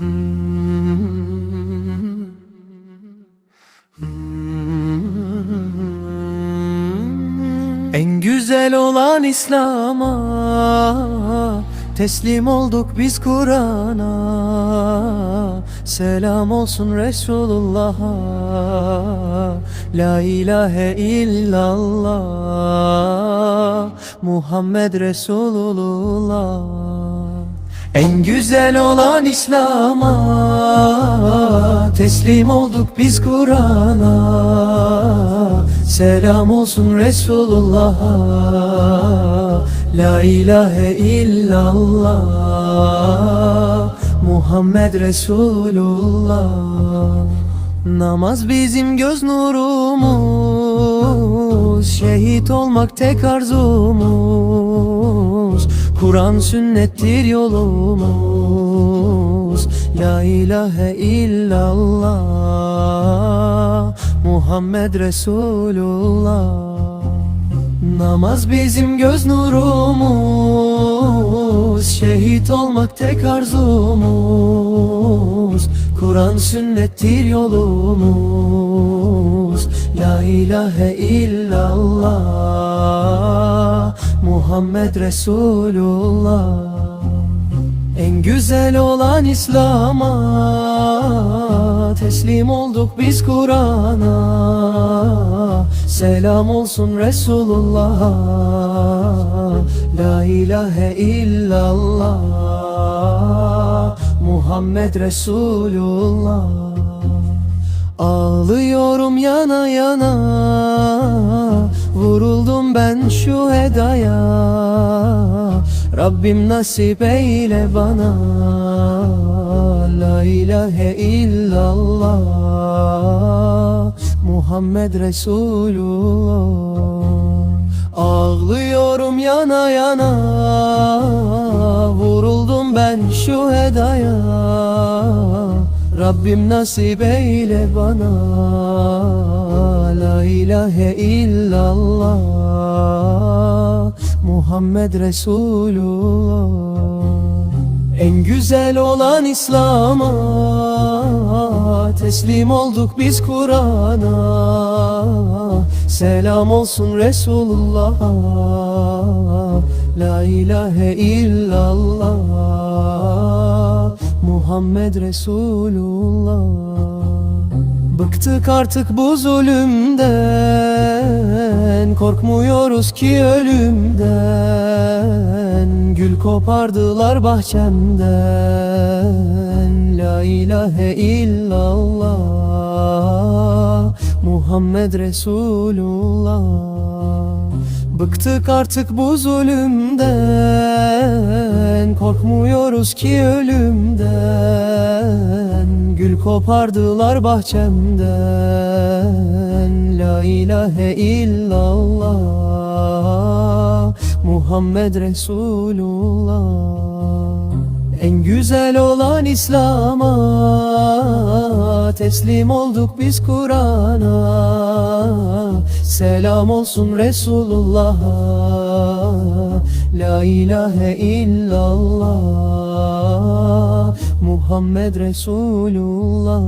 En güzel olan İslam'a Teslim olduk biz Kur'an'a. Selam olsun Resulullah'a. La ilahe illallah Muhammed Resulullah en güzel olan İslam'a Teslim olduk biz Kur'an'a. Selam olsun Resulullah'a. La ilahe illallah. Muhammed Resulullah. Namaz bizim göz nurumuz. Şehit olmak tek arzumuz Kur'an sünnettir yolumuz. La ilahe illallah Muhammed Resulullah. Namaz bizim göz nurumuz. Şehit olmak tek arzumuz. Kur'an sünnettir yolumuz. La ilahe illallah Muhammed Resulullah. En güzel olan İslam'a Teslim olduk biz Kur'an'a. Selam olsun Resulullah'a. La ilahe illallah. Muhammed Resulullah. Ağlıyorum yana yana. Vuruldum ben şu hedaya. Rabbim nasip eyle bana. La ilahe illallah. Muhammed Resulullah. Ağlıyorum yana yana. Vuruldum ben şu hedaya. Rabbim nasip eyle bana. La ilahe illallah Muhammed Resulullah. En güzel olan İslam'a Teslim olduk biz Kur'an'a. Selam olsun Resulullah'a La ilahe illallah. Muhammed Resulullah Bıktık artık bu zulümden. Korkmuyoruz ki ölümden. Gül kopardılar bahçemden. La ilahe illallah. Muhammed Resulullah. Bıktık artık bu zulümden. Korkmuyoruz ki ölümden Gül kopardılar bahçemden. La ilahe illallah Muhammed Resulullah. En güzel olan İslam'a Teslim olduk biz Kur'an'a. Selam olsun Resulullah'a. La ilahe illallah Muhammed Resulullah